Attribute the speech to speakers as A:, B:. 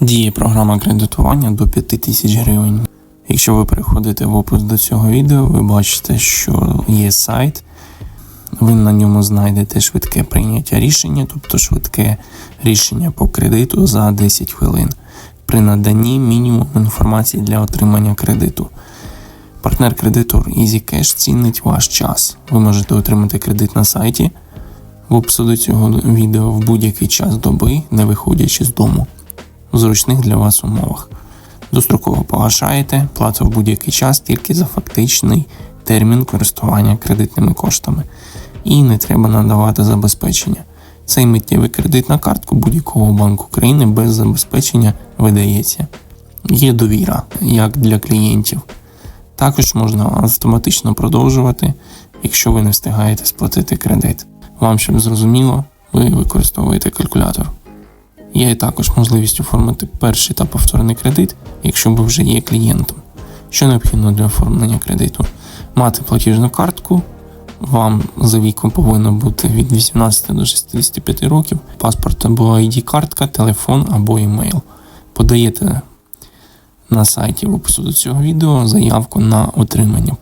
A: Діє програма кредитування до 5 тисяч гривень. Якщо ви переходите в опис до цього відео, ви бачите, що є сайт. Ви на ньому знайдете швидке прийняття рішення, тобто швидке рішення по кредиту за 10 хвилин при наданні мінімум інформації для отримання кредиту. Партнер-кредитор EasyCash цінить ваш час. Ви можете отримати кредит на сайті в опису до цього відео в будь-який час доби, не виходячи з дому, в зручних для вас умовах. Достроково погашаєте, плата в будь-який час тільки за фактичний термін користування кредитними коштами. І не треба надавати забезпечення. Цей миттєвий кредит на картку будь-якого банку країни без забезпечення видається. Є довіра як для клієнтів. Також можна автоматично продовжувати, якщо ви не встигаєте сплатити кредит. Вам щоб зрозуміло, ви використовуєте калькулятор. Є також можливість оформити перший та повторний кредит, якщо ви вже є клієнтом. Що необхідно для оформлення кредиту? Мати платіжну картку. Вам за віком повинно бути від 18 до 65 років, паспорт або ID-картка, телефон або емейл. Подаєте на сайті в опису до цього відео заявку на отримання